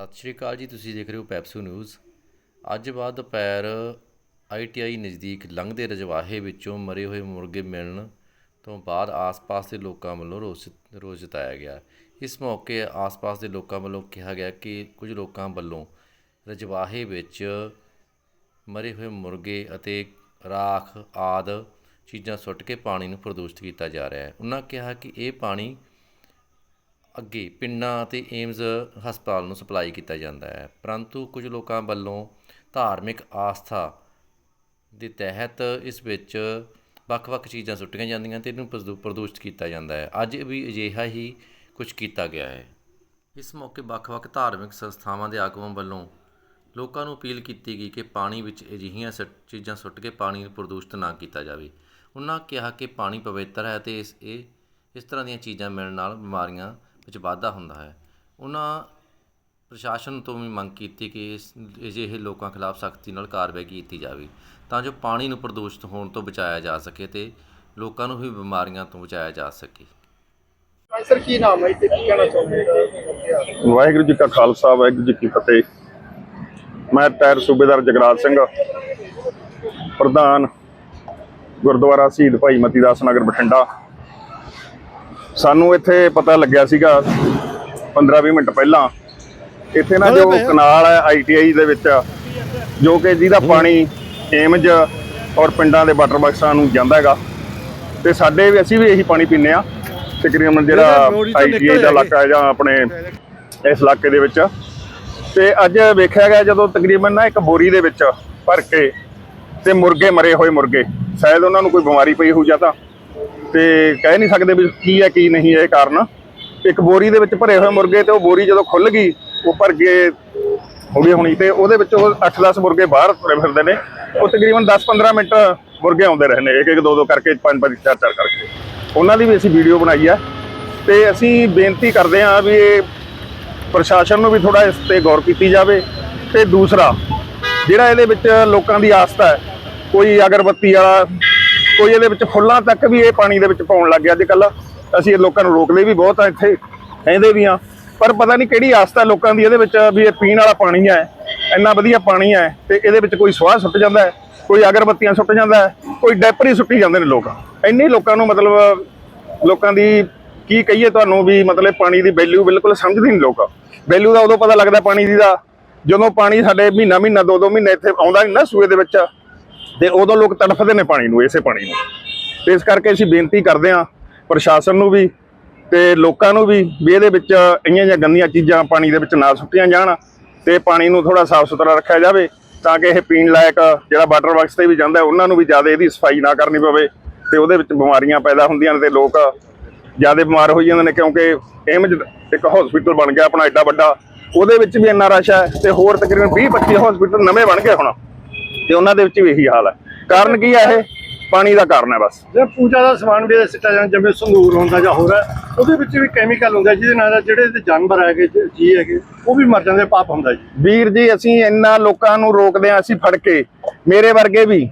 ਸਤਿ ਸ਼੍ਰੀ ਅਕਾਲ ਜੀ, ਤੁਸੀਂ ਦੇਖ ਰਹੇ ਹੋ ਪੈਪਸੂ ਨਿਊਜ਼। ਅੱਜ ਬਾਅਦ ਦੁਪਹਿਰ ਆਈਟੀਆਈ ਨਜ਼ਦੀਕ ਲੰਘਦੇ ਰਜਵਾਹੇ ਵਿੱਚੋਂ ਮਰੇ ਹੋਏ ਮੁਰਗੇ ਮਿਲਣ ਤੋਂ ਬਾਅਦ ਆਸ-ਪਾਸ ਦੇ ਲੋਕਾਂ ਵੱਲੋਂ ਰੋਸ ਰੋਸ ਜਤਾਇਆ ਗਿਆ। ਇਸ ਮੌਕੇ ਆਸ-ਪਾਸ ਦੇ ਲੋਕਾਂ ਵੱਲੋਂ ਕਿਹਾ ਗਿਆ ਕਿ ਕੁਝ ਲੋਕਾਂ ਵੱਲੋਂ ਰਜਵਾਹੇ ਵਿੱਚ ਮਰੇ ਹੋਏ ਮੁਰਗੇ ਅਤੇ ਰਾਖ ਆਦ ਚੀਜ਼ਾਂ ਸੁੱਟ ਕੇ ਪਾਣੀ ਨੂੰ ਪ੍ਰਦੂਸ਼ਿਤ ਕੀਤਾ ਜਾ ਰਿਹਾ ਹੈ। ਉਹਨਾਂ ਕਿਹਾ ਕਿ ਇਹ ਪਾਣੀ ਅੱਗੇ ਪਿੰਡਾਂ ਅਤੇ ਏਮਜ਼ ਹਸਪਤਾਲ ਨੂੰ ਸਪਲਾਈ ਕੀਤਾ ਜਾਂਦਾ ਹੈ। ਪਰੰਤੂ ਕੁਝ ਲੋਕਾਂ ਵੱਲੋਂ ਧਾਰਮਿਕ ਆਸਥਾ ਦੇ ਤਹਿਤ ਇਸ ਵਿੱਚ ਵੱਖ-ਵੱਖ ਚੀਜ਼ਾਂ ਸੁੱਟੀਆਂ ਜਾਂਦੀਆਂ ਤੇ ਇਹਨੂੰ ਪ੍ਰਦੂ- ਪ੍ਰਦੂਸ਼ਿਤ ਕੀਤਾ ਜਾਂਦਾ ਹੈ। ਅੱਜ ਵੀ ਅਜਿਹਾ ਹੀ ਕੁਝ ਕੀਤਾ ਗਿਆ ਹੈ। ਇਸ ਮੌਕੇ ਵੱਖ-ਵੱਖ ਧਾਰਮਿਕ ਸੰਸਥਾਵਾਂ ਦੇ ਆਗੂਆਂ ਵੱਲੋਂ ਲੋਕਾਂ ਨੂੰ ਅਪੀਲ ਕੀਤੀ ਗਈ ਕਿ ਪਾਣੀ ਵਿੱਚ ਅਜਿਹੀਆਂ ਸੁੱਟ- ਚੀਜ਼ਾਂ ਸੁੱਟ ਕੇ ਪਾਣੀ ਨੂੰ ਪ੍ਰਦੂਸ਼ਿਤ ਨਾ ਕੀਤਾ ਜਾਵੇ। ਉਹਨਾਂ ਕਿਹਾ ਕਿ ਪਾਣੀ ਪਵਿੱਤਰ ਹੈ ਤੇ ਇਸ, ਇਹ, ਇਸ ਤਰ੍ਹਾਂ ਦੀਆਂ ਚੀਜ਼ਾਂ ਮਿਲਣ ਨਾਲ ਬਿਮਾਰੀਆਂ ਵਿੱਚ ਵਾਧਾ ਹੁੰਦਾ ਹੈ। ਉਹਨਾਂ ਪ੍ਰਸ਼ਾਸਨ ਤੋਂ ਵੀ ਮੰਗ ਕੀਤੀ ਕਿ ਇਸ ਅਜਿਹੇ ਲੋਕਾਂ ਖਿਲਾਫ ਸਖਤੀ ਨਾਲ ਕਾਰਵਾਈ ਕੀਤੀ ਜਾਵੇ ਤਾਂ ਜੋ ਪਾਣੀ ਨੂੰ ਪ੍ਰਦੂਸ਼ਿਤ ਹੋਣ ਤੋਂ ਬਚਾਇਆ ਜਾ ਸਕੇ ਤੇ ਲੋਕਾਂ ਨੂੰ ਵੀ ਬਿਮਾਰੀਆਂ ਤੋਂ ਬਚਾਇਆ ਜਾ ਸਕੇ। ਸਰ ਕੀ ਨਾਮ ਹੈ ਤੇ ਕੀ ਕਹਿਣਾ ਚਾਹੁੰਦੇ ਹੋ? ਵਾਹਿਗੁਰੂ ਜੀ ਕਾ ਖਾਲਸਾ ਵਾਹਿਗੁਰੂ ਜੀ ਕੀ ਫਤਿਹ। ਮੈਂ ਟਾਇਰ ਸੂਬੇਦਾਰ ਜਗਰਾਜ ਸਿੰਘ ਪ੍ਰਧਾਨ ਗੁਰਦੁਆਰਾ ਸ਼ਹੀਦ ਭਾਈ ਮਤੀਦਾਸ ਨਗਰ ਬਠਿੰਡਾ। ਸਾਨੂੰ ਇੱਥੇ ਪਤਾ ਲੱਗਿਆ ਸੀਗਾ 15-20 ਮਿੰਟ ਪਹਿਲਾਂ। ਇੱਥੇ ਨਾ ਜੋ ਕਨਾਲ ਹੈ ਆਈਟੀਆਈ ਦੇ ਵਿੱਚ ਜੋ ਕਿ ਜਿਹਦਾ ਪਾਣੀ ਏਮਜ ਔਰ ਪਿੰਡਾਂ ਦੇ ਵਾਟਰ ਬਾਕਸਾਂ ਨੂੰ ਜਾਂਦਾ ਹੈਗਾ। ਤੇ ਸਾਡੇ ਵੀ ਅਸੀਂ ਵੀ ਇਹੀ ਪਾਣੀ ਪੀਂਦੇ ਆ ਤਕਰੀਬਨ ਜਿਹੜਾ ਆਈਟੀਆਈ ਦਾ ਇਲਾਕਾ ਹੈ ਜਾਂ ਆਪਣੇ ਇਸ ਇਲਾਕੇ ਦੇ ਵਿੱਚ। ਤੇ ਅੱਜ ਵੇਖਿਆ ਗਿਆ ਜਦੋਂ ਤਕਰੀਬਨ ਨਾ ਇੱਕ ਬੋਰੀ ਦੇ ਵਿੱਚ ਭਰ ਕੇ ਤੇ ਮੁਰਗੇ ਮਰੇ ਹੋਏ ਮੁਰਗੇ। ਸ਼ਾਇਦ ਉਹਨਾਂ ਨੂੰ ਕੋਈ ਬਿਮਾਰੀ ਪਈ ਹੋਊ ਜਾਂ ਤਾਂ। ਤੇ ਕਹਿ ਨਹੀਂ ਸਕਦੇ ਵੀ ਕੀ ਹੈ, ਕੀ ਨਹੀਂ ਹੈ ਇਹ ਕਾਰਨ। ਇੱਕ ਬੋਰੀ ਦੇ ਵਿੱਚ ਭਰੇ ਹੋਏ ਮੁਰਗੇ ਤੇ ਉਹ ਬੋਰੀ ਜਦੋਂ ਖੁੱਲ ਗਈ, ਉਹ ਭਰ ਕੇ ਹੋ ਗਈ ਹੋਣੀ ਤੇ ਉਹਦੇ ਵਿੱਚ ਉਹ 8-10 ਮੁਰਗੇ ਬਾਹਰ ਤੁਰੇ ਫਿਰਦੇ ਨੇ। ਉਹ ਤਕਰੀਬਨ 10-15 ਮਿੰਟ ਮੁਰਗੇ ਆਉਂਦੇ ਰਹੇ ਨੇ ਇੱਕ ਇੱਕ ਦੋ ਦੋ ਕਰਕੇ ਪੰਜ ਪੰਜ ਚਾਰ ਚਾਰ ਕਰਕੇ। ਉਹਨਾਂ ਦੀ ਵੀ ਅਸੀਂ ਵੀਡੀਓ ਬਣਾਈ ਹੈ ਤੇ ਅਸੀਂ ਬੇਨਤੀ ਕਰਦੇ ਹਾਂ ਵੀ ਇਹ ਪ੍ਰਸ਼ਾਸਨ ਨੂੰ ਵੀ ਥੋੜਾ ਇਸ ਤੇ ਗੌਰ ਕੀਤੀ ਜਾਵੇ। ਤੇ ਦੂਸਰਾ, ਜਿਹੜਾ ਇਹਦੇ ਵਿੱਚ ਲੋਕਾਂ ਦੀ ਆਸਥਾ ਹੈ, ਕੋਈ ਅਗਰਬੱਤੀ ਵਾਲਾ ਕੋਈ ਇਹਦੇ ਵਿੱਚ ਫੁੱਲਾਂ ਤੱਕ ਵੀ ਇਹ ਪਾਣੀ ਦੇ ਵਿੱਚ ਪਾਉਣ ਲੱਗ ਗਿਆ। ਅੱਜ ਕੱਲ ਅਸੀਂ ਇਹ ਲੋਕਾਂ ਨੂੰ ਰੋਕਦੇ ਵੀ ਬਹੁਤ ਆ ਇੱਥੇ, ਕਹਿੰਦੇ ਵੀ ਆ। ਪਰ ਪਤਾ ਨਹੀਂ ਕਿਹੜੀ ਆਸਥਾ ਲੋਕਾਂ ਦੀ ਇਹਦੇ ਵਿੱਚ ਵੀ ਇਹ ਪੀਣ ਵਾਲਾ ਪਾਣੀ ਹੈ ਇੰਨਾ ਵਧੀਆ ਪਾਣੀ ਹੈ ਤੇ ਇਹਦੇ ਵਿੱਚ ਕੋਈ ਸਵਾਹ ਸੁੱਟ ਜਾਂਦਾ ਹੈ, ਕੋਈ ਅਗਰਬੱਤੀਆਂ ਸੁੱਟ ਜਾਂਦਾ ਹੈ, ਕੋਈ ਡੈਪਰੀ ਸੁੱਟੀ ਜਾਂਦੇ ਨੇ ਲੋਕ। ਇੰਨੇ ਲੋਕਾਂ ਨੂੰ ਮਤਲਬ ਲੋਕਾਂ ਦੀ ਕੀ ਕਹੀਏ ਤੁਹਾਨੂੰ ਵੀ ਮਤਲਬ ਪਾਣੀ ਦੀ ਵੈਲਿਊ ਬਿਲਕੁਲ ਸਮਝਦੇ ਨਹੀਂ ਲੋਕ। ਵੈਲਿਊ ਦਾ ਉਦੋਂ ਪਤਾ ਲੱਗਦਾ ਪਾਣੀ ਦੀ ਦਾ, ਜਦੋਂ ਪਾਣੀ ਸਾਡੇ ਮਹੀਨਾ ਮਹੀਨਾ ਦੋ ਦੋ ਮਹੀਨੇ ਇੱਥੇ ਆਉਂਦਾ ਨਹੀਂ ਨਾ ਸੂਏ ਦੇ ਵਿੱਚ। ਤੇ ਉਦੋਂ ਲੋਕ ਤੜਫਦੇ ਨੇ ਪਾਣੀ ਨੂੰ, ਇਸੇ ਪਾਣੀ ਨੂੰ। ਤੇ ਇਸ ਕਰਕੇ ਅਸੀਂ ਬੇਨਤੀ ਕਰਦੇ ਹਾਂ, ਪ੍ਰਸ਼ਾਸਨ ਨੂੰ ਵੀ ਤੇ ਲੋਕਾਂ ਨੂੰ ਵੀ ਵੀ ਇਹਦੇ ਵਿੱਚ ਇਹੀਆਂ ਜਿਹੀਆਂ ਗੰਦੀਆਂ ਚੀਜ਼ਾਂ ਪਾਣੀ ਦੇ ਵਿੱਚ ਨਾ ਸੁੱਟੀਆਂ ਜਾਣ ਤੇ ਪਾਣੀ ਨੂੰ ਥੋੜਾ ਸਾਫ਼ ਸੁਥਰਾ ਰੱਖਿਆ ਜਾਵੇ ਤਾਂ ਕਿ ਇਹ ਪੀਣ ਲਾਇਕ ਜਿਹੜਾ ਵਾਟਰ ਵਰਕਸ ਤੇ ਵੀ ਜਾਂਦਾ, ਉਹਨਾਂ ਨੂੰ ਵੀ ਜ਼ਿਆਦਾ ਇਹਦੀ ਸਫ਼ਾਈ ਨਾ ਕਰਨੀ ਪਵੇ ਤੇ ਉਹਦੇ ਵਿੱਚ ਬਿਮਾਰੀਆਂ ਪੈਦਾ ਹੁੰਦੀਆਂ ਨੇ ਤੇ ਲੋਕ ਜ਼ਿਆਦਾ ਬਿਮਾਰ ਹੋਈ ਜਾਂਦੇ ਨੇ ਕਿਉਂਕਿ ਇਮਜ਼ ਇੱਕ ਹਸਪੀਟਲ ਬਣ ਗਿਆ ਆਪਣਾ ਐਡਾ ਵੱਡਾ, ਉਹਦੇ ਵਿੱਚ ਵੀ ਇੰਨਾ ਰਸ਼ ਹੈ ਤੇ ਹੋਰ ਤਕਰੀਬਨ 20 25 ਹਸਪੀਟਲ ਨਵੇਂ ਬਣ ਗਏ ਹੁਣ। ਤੇ ਉਹਨਾਂ ਦੇ ਵਿੱਚ ਵੀ ਇਹੀ ਹਾਲ ਹੈ। ਕਾਰਨ ਕੀ ਹੈ ਇਹ? ਪਾਣੀ ਦਾ ਕਾਰਨ ਹੈ ਬਸ। ਜੇ ਪੂਜਾ ਦਾ ਸਮਾਨ ਵੀ ਸਿੱਟਾ ਜਾਂਦਾ ਜਿਵੇਂ ਸੰਗੂਰ ਹੁੰਦਾ ਜਾਂ ਹੋਰ ਹੈ ਉਹਦੇ ਵਿੱਚ ਵੀ ਕੈਮੀਕਲ ਹੁੰਦਾ ਜਿਹਦੇ ਨਾਲ ਜਿਹੜੇ ਇਹਦੇ ਜਾਨਵਰ ਹੈਗੇ ਜ- ਹੈਗੇ ਉਹ ਵੀ ਮਰ ਜਾਂਦੇ ਪਾਪ ਹੁੰਦਾ ਜੀ। ਵੀਰ ਜੀ ਅਸੀਂ ਇੰਨਾ ਲੋਕਾਂ ਨੂੰ ਰੋਕਦੇ ਆ ਅਸੀਂ ਫੜ ਕੇ ਮੇਰੇ ਵਰਗੇ ਵੀ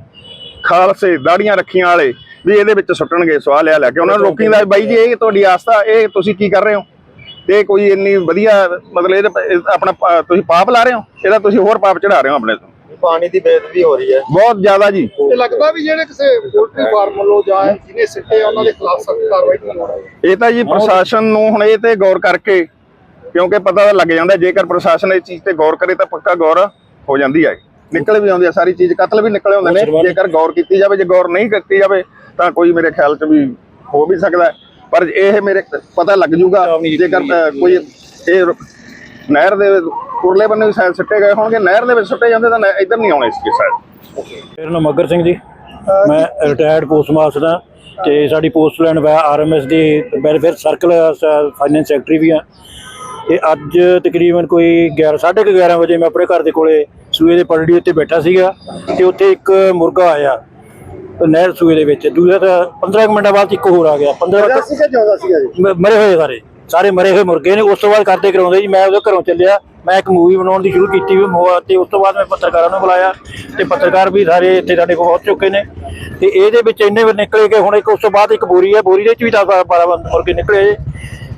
ਖਾਲਸੇ ਦਾੜੀਆਂ ਰੱਖੀਆਂ ਵਾਲੇ ਵੀ ਇਹਦੇ ਵਿੱਚ ਸੁੱਟਣਗੇ ਸਵਾਹ ਲਿਆ ਲੈ ਕੇ। ਉਹਨਾਂ ਨੂੰ ਰੋਕੀਦਾ ਬਾਈ ਜੀ ਇਹ ਤੁਹਾਡੀ ਆਸਥਾ ਇਹ ਤੁਸੀਂ ਕੀ ਕਰ ਰਹੇ ਹੋ? ਇਹ ਕੋਈ ਇੰਨੀ ਵਧੀਆ ਮਤਲਬ ਇਹ ਆਪਣਾ ਤੁਸੀਂ ਪਾਪ ਲਾ ਰਹੇ ਹੋ? ਇਹਦਾ ਤੁਸੀਂ ਹੋਰ ਪਾਪ ਚੜਾ ਰਹੇ ਹੋ ਆਪਣੇ ਤੋਂ? ਪਾਣੀ ਦੀ ਬੇਦਬੀ ਹੋ ਰਹੀ ਹੈ। ਬਹੁਤ ਜ਼ਿਆਦਾ ਜੀ। ਇਹ ਲੱਗਦਾ ਵੀ ਜਿਹੜੇ ਕਿਸੇ ਪੋਲਟਰੀ ਫਾਰਮ ਵੱਲੋਂ ਜਾਂ ਜਿਹਨੇ ਸਿੱਟੇ ਉਹਨਾਂ ਦੇ ਖਿਲਾਫ ਸਖਤ ਕਾਰਵਾਈ ਦੀ ਲੋੜ ਹੈ ਇਹ ਤਾਂ ਜੀ ਪ੍ਰਸ਼ਾਸਨ ਨੂੰ ਹੁਣ ਇਹ ਤੇ ਗੌਰ ਕਰਕੇ ਕਿਉਂਕਿ ਪਤਾ ਤਾਂ ਲੱਗ ਜਾਂਦਾ ਜੇਕਰ ਪ੍ਰਸ਼ਾਸਨ ਇਹ ਚੀਜ਼ ਤੇ ਗੌਰ ਕਰੇ ਤਾਂ ਪੱਕਾ ਗੌਰ ਹੋ ਜਾਂਦੀ ਹੈ। ਨਿਕਲ ਵੀ ਆਉਂਦੀ ਆ ਸਾਰੀ ਚੀਜ਼ ਕਤਲ ਵੀ ਨਿਕਲੇ ਹੁੰਦੇ ਨੇ। ਜੇਕਰ ਗੌਰ ਕੀਤੀ ਜਾਵੇ ਜੇ ਗੌਰ ਨਹੀਂ ਕੀਤੀ ਜਾਵੇ ਤਾਂ ਕੋਈ ਮੇਰੇ ਖਿਆਲ 'ਚ ਵੀ ਹੋ ਵੀ ਸਕਦਾ ਹੈ। ਪਰ ਇਹ ਮੇਰੇ ਪਤਾ ਲੱਗ ਜੂਗਾ ਜੇਕਰ ਕੋਈ ਇਹ ਨਹਿਰ ਦੇ ਉਰਲੇ ਬੰਨੇ ਵੀ ਸ਼ਾਇਦ ਸੁੱਟੇ ਗਏ ਹੋਣਗੇ ਨਹਿਰ ਦੇ ਵਿੱਚ ਸੁੱਟੇ ਜਾਂਦੇ ਤਾਂ ਨਹਿ- ਇੱਧਰ ਨਹੀਂ ਆਉਣੇ ਸੀ ਸ਼ਾਇਦ ਮੇਰਾ ਨਾਮ ਮੱਗਰ ਸਿੰਘ ਜੀ। ਮੈਂ ਰਿਟਾਇਰਡ ਪੋਸਟ ਮਾਸਟਰ ਹਾਂ ਤੇ ਸਾਡੀ ਪੋਸਟ ਲਾਈਨ ਵਾ ਆਰਐਮਐਸ ਦੀ ਵੈਲਫੇਅਰ ਸਰਕਲ ਫਾਈਨੈਂਸ ਸੈਕਟਰੀ ਵੀ ਹਾਂ। ਤੇ ਅੱਜ ਤਕਰੀਬਨ ਕੋਈ 11 11:30 ਵਜੇ ਮੈਂ ਆਪਣੇ ਘਰ ਦੇ ਕੋਲੇ ਸੂਏ ਦੇ ਪਰੜੀ ਉੱਤੇ ਬੈਠਾ ਸੀਗਾ ਤੇ ਉੱਥੇ ਇੱਕ ਮੁਰਗਾ ਆਇਆ ਨਹਿਰ ਸੂਏ ਦੇ ਵਿੱਚ। ਦੂਜਾ ਤਾਂ 15 ਕੁ ਮਿੰਟਾਂ ਬਾਅਦ ਇੱਕ ਹੋਰ ਆ ਗਿਆ। 15 ਸੀਗਾ ਜ਼ਿਆਦਾ ਸੀਗਾ ਜੀ? ਮ- ਮਰੇ ਹੋਏ ਸਾਰੇ। ਸਾਰੇ ਮਰੇ ਹੋਏ ਮੁਰਗੇ ਨੇ, ਉਸ ਤੋਂ ਬਾਅਦ ਕਰਦੇ ਕਰਾਉਂਦੇ ਜੀ, ਮੈਂ ਉਹਦੇ ਘਰੋਂ ਚੱਲਿਆ, ਮੈਂ ਇੱਕ ਮੂਵੀ ਬਣਾਉਣ ਦੀ ਸ਼ੁਰੂ ਕੀਤੀ ਵੀ ਤੇ ਉਸ ਤੋਂ ਬਾਅਦ ਮੈਂ ਪੱਤਰਕਾਰਾਂ ਨੂੰ ਬੁਲਾਇਆ ਤੇ ਪੱਤਰਕਾਰ ਵੀ ਸਾਰੇ ਇੱਥੇ ਸਾਡੇ ਕੋਲ ਪਹੁੰਚ ਚੁੱਕੇ ਨੇ ਤੇ ਇਹਦੇ ਵਿੱਚ ਇੰਨੇ ਨਿਕਲੇ ਕਿ ਹੁਣ ਇੱਕ ਉਸ ਤੋਂ ਬਾਅਦ ਇੱਕ ਬੋਰੀ ਹੈ, ਬੋਰੀ ਦੇ ਵਿੱਚ ਵੀ 10 12 ਮੁਰਗੇ ਨਿਕਲੇ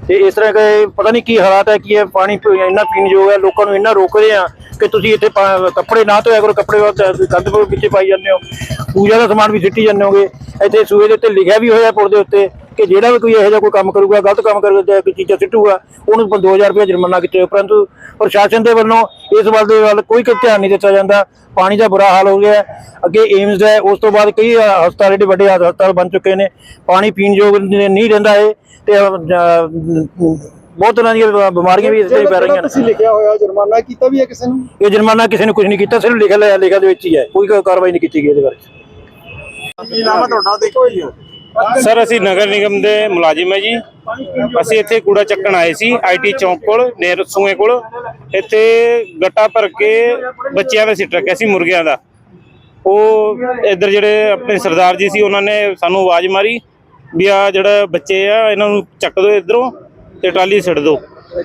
ਤੇ ਇਸ ਤਰ੍ਹਾਂ ਕਿ ਪਤਾ ਨਹੀਂ ਕੀ ਹਾਲਾਤ ਹੈ, ਕੀ ਹੈ, ਪਾਣੀ ਇੰਨਾ ਪੀਣ ਯੋਗ ਹੈ, ਲੋਕਾਂ ਨੂੰ ਇੰਨਾ ਰੋਕ ਰਹੇ ਆ ਕਿ ਤੁਸੀਂ ਇੱਥੇ ਕੱਪੜੇ ਨਾ ਧੋਇਆ ਕਰੋ, ਕੱਪੜੇ ਵਾਸਤੇ ਗੰਦ ਵਿੱਚ ਪਾਈ ਜਾਂਦੇ ਹੋ, ਪੂਜਾ ਦਾ ਸਮਾਨ ਵੀ ਸਿੱਟੀ ਜਾਂਦੇ ਹੋਗੇ। ਇੱਥੇ ਸੂਏ ਦੇ ਉੱਤੇ ਲਿਖਿਆ ਵੀ ਹੋਇਆ ਪੁਲ ਦੇ ਉੱਤੇ ਕਿ ਜਿਹੜਾ ਵੀ ਕੋਈ ਇਹੋ ਜਿਹਾ ਕੋਈ ਕੰਮ ਕਰੂਗਾ ਗਲਤ ਕੰਮ ਕਰੂਗਾ ਜਾਂ ਕੋਈ ਚੀਜ਼ਾਂ ਸਿੱਟੂਗਾ ਉਹਨੂੰ 2000 ਰੁਪਏ ਜੁਰਮਾਨਾ ਕੀਤੇ ਪਰੰਤੂ ਪ੍ਰਸ਼ਾਸਨ ਦੇ ਵੱਲੋਂ ਇਸ ਵੱਲ ਦੇ ਵੱਲ ਕੋਈ ਧਿਆਨ ਨਹੀਂ ਦਿੱਤਾ ਜਾਂਦਾ। ਪਾਣੀ ਦਾ ਬੁਰਾ ਹਾਲ ਹੋ ਗਿਆ ਹੈ। ਅੱਗੇ ਏਮਜ਼ ਹੈ। ਉਸ ਤੋਂ ਬਾਅਦ ਕਈ ਹਸਪਤਾਲ ਏਡੇ ਵੱਡੇ ਹਸ- ਹਸਪਤਾਲ ਬਣ ਚੁੱਕੇ ਨੇ। ਪਾਣੀ ਪੀਣ ਯੋਗ ਨਹੀਂ ਰਹਿੰਦਾ ਇਹ। ਤੇ ਬਹੁਤ ਤਰ੍ਹਾਂ ਦੀਆਂ ਬਿਮਾਰੀਆਂ ਵੀ ਇਸ ਤੇ ਪੈ ਰਹੀਆਂ ਨੇ। ਲਿਖਿਆ ਹੋਇਆ ਜੁਰਮਾਨਾ ਕੀਤਾ ਵੀ ਹੈ ਕਿਸੇ ਨੂੰ? ਇਹ ਜੁਰਮਾਨਾ ਕਿਸੇ ਨੇ ਕੁਝ ਨਹੀਂ ਕੀਤਾ। ਸਿਰਫ ਲਿਖ ਲਿਆ ਲਿਖਾ ਦੇ ਵਿੱਚ ਹੀ ਹੈ। ਕੋਈ ਕਾਰਵਾਈ ਨਹੀਂ ਕੀਤੀ ਗਈ ਇਹਦੇ ਬਾਰੇ। ਕੀ ਨਾਮ ਹੈ ਤੁਹਾਡਾ? ਦੇਖੋ ਜੀ। ਸਰ ਅਸੀਂ ਨਗਰ ਨਿਗਮ ਦੇ ਮੁਲਾਜ਼ਮ ਹੈ ਜੀ। ਅਸੀਂ ਇੱਥੇ ਕੂੜਾ ਚੱਕਣ ਆਏ ਸੀ ਆਈਟੀ ਚੌਂਕ ਕੋਲ ਨੇਰ ਸੂਏ ਕੋਲ। ਇੱਥੇ ਗੱਟਾ ਭਰ ਕੇ ਬੱਚਿਆਂ ਦਾ ਸਿੱਟ ਰੱਖਿਆ ਸੀ ਮੁਰਗਿਆਂ ਦਾ। ਉਹ ਇੱਧਰ ਜਿਹੜੇ ਆਪਣੇ ਸਰਦਾਰ ਜੀ ਸੀ ਉਹਨਾਂ ਨੇ ਸਾਨੂੰ ਆਵਾਜ਼ ਮਾਰੀ ਵੀ ਆ ਜਿਹੜਾ ਬੱਚੇ ਆ ਇਹਨਾਂ ਨੂੰ ਚੱਕ ਦਿਓ ਇਧਰੋਂ ਤੇ ਟਰਾਲੀ ਸਿੱਟ ਦਿਓ।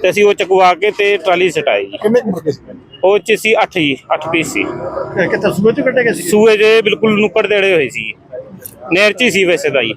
ਤੇ ਅਸੀਂ ਉਹ ਚਕਵਾ ਕੇ ਤੇ ਟਰਾਲੀ ਸਿਟਾਈ ਜੀ। ਕਿੰਨੇ ਮੁਰਗੇ ਸੀ? ਉਹ ਚ ਸੀ 8 ਜੀ 8 ਪੀਸ ਸੀ। ਕਿੱਥੇ ਸੂਏ ਚ ਕੱਟੇ ਗਏ ਸੀ? ਸੂਏ ਜੇ ਬਿਲਕੁਲ ਨੁੱਕੜ ਦੇੜੇ ਹੋਏ ਸੀ। ਨਹਿਰ ਸੀ ਵੈਸੇ ਤਾਂ ਜੀ।